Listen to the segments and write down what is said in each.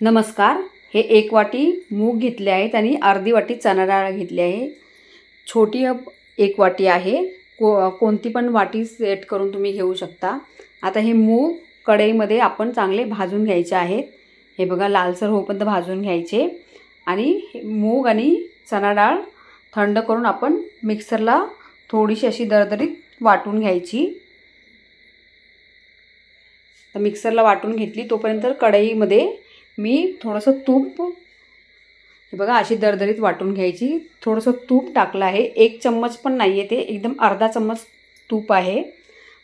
नमस्कार. हे एक वाटी मूग घेतले आहेत आणि अर्धी वाटी चणा डाळ घेतली आहे. छोटी एक वाटी आहे. को कोणती पण वाटी सेट करून तुम्ही घेऊ शकता. आता हे मूग कढईमध्ये आपण चांगले भाजून घ्यायचे आहेत. हे बघा लालसर होईपर्यंत भाजून घ्यायचे. आणि हे मूग आणि चणा डाळ थंड करून आपण मिक्सरला थोडीशी अशी दरदरीत वाटून घ्यायची. तर मिक्सरला वाटून घेतली तोपर्यंत कढईमध्ये मी थोडंसं तूप हे बघा अशी दरदरीत वाटून घ्यायची. थोडंसं तूप टाकलं आहे. एक चम्मच पण नाही आहे ते. एकदम अर्धा चम्मच तूप आहे.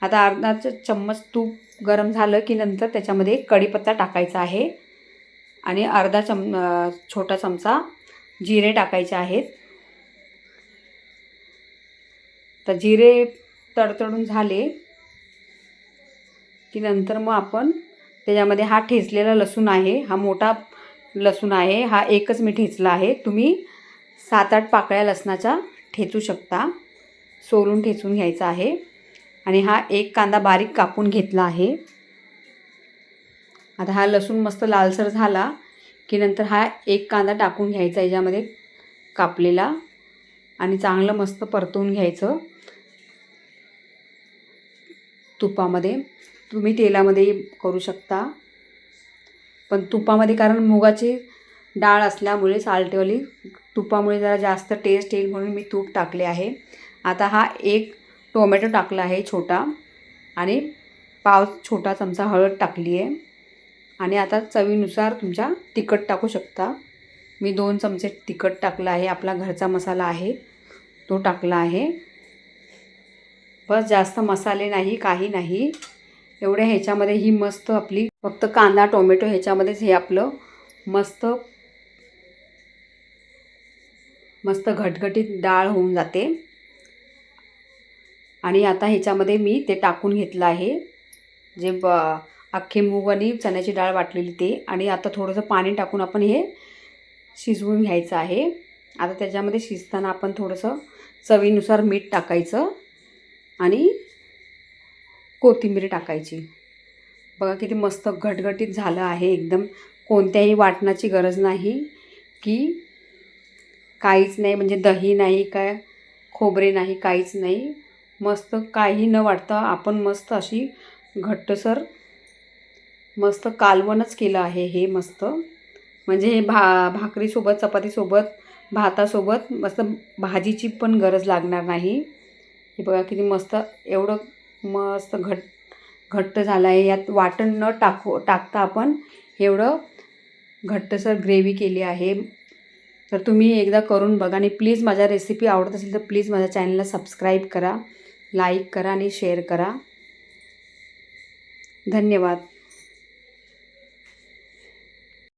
आता अर्धा चम्मच तूप गरम झालं की नंतर त्याच्यामध्ये कढीपत्ता टाकायचा आहे. आणि अर्धा चम छोटा चमचा जिरे टाकायचे आहेत. तर जिरे तडतडून झाले की नंतर मग आपण त्याच्यामध्ये हा ठेचलेला लसूण आहे हा मोठा लसूण आहे हा एकच मी ठेचला आहे. तुम्ही सात आठ पाकळ्या लसणाच्या ठेचू शकता सोलून ठेचून घ्यायचा आहे. आणि हा एक कांदा बारीक कापून घेतला आहे. आता हा लसूण मस्त लालसर झाला की नंतर हा एक कांदा टाकून घ्यायचा याच्यामध्ये कापलेला आणि चांगलं मस्त परतवून घ्यायचं तुपामध्ये. तुम्ही तेलामध्ये करू शकता. पण तुपामध्ये कारण मुगाची डाळ असल्यामुळे साल्टेवाली तुपामुळे जरा जास्त टेस्ट येईल म्हणून मी तूप टाकले आहे. आता हा एक टोमॅटो टाकला आहे छोटा आणि पाव छोटा चमचा हळद टाकली आहे. आणि आता चवीनुसार तुमच्या तिखट टाकू शकता. मी दोन चमचे तिखट टाकलं आहे आपला घरचा मसाला आहे तो टाकला आहे. बस जास्त मसाले नाही काही नाही. एवढ्या ह्याच्यामध्ये ही मस्त आपली फक्त कांदा टोमॅटो ह्याच्यामध्येच हे आपलं मस्त मस्त घटघटीत डाळ होऊन जाते. आणि आता ह्याच्यामध्ये मी ते टाकून घेतलं आहे. जे ब अख्खे मूग आणि चण्याची डाळ वाटलेली ते. आणि आता थोडंसं पाणी टाकून आपण हे शिजवून घ्यायचं आहे. आता त्याच्यामध्ये शिजताना आपण थोडंसं चवीनुसार मीठ टाकायचं. आणि कोथिंबीर टाकायची. बघा किती मस्त घटघटीत झालं आहे एकदम. कोणत्याही वाटणाची गरज नाही की काहीच नाही म्हणजे दही नाही काय खोबरे नाही काहीच नाही. मस्त काही न वाटता आपण मस्त अशी घट्टसर मस्त कालवणच केलं आहे हे मस्त. म्हणजे हे भा भाकरीसोबत चपातीसोबत भातासोबत मस्त भाजीची पण गरज लागणार नाही. हे बघा किती मस्त एवढं मस्त घट घट्ट झालं आहे यात वाटण न टाकू टाकता आपण एवढं घट्टसर ग्रेव्ही केली आहे. तर तुम्ही एकदा करून बघा आणि प्लीज माझ्या रेसिपी आवडत असेल तर प्लीज माझ्या चॅनलला सबस्क्राईब करा लाईक करा आणि शेअर करा. धन्यवाद.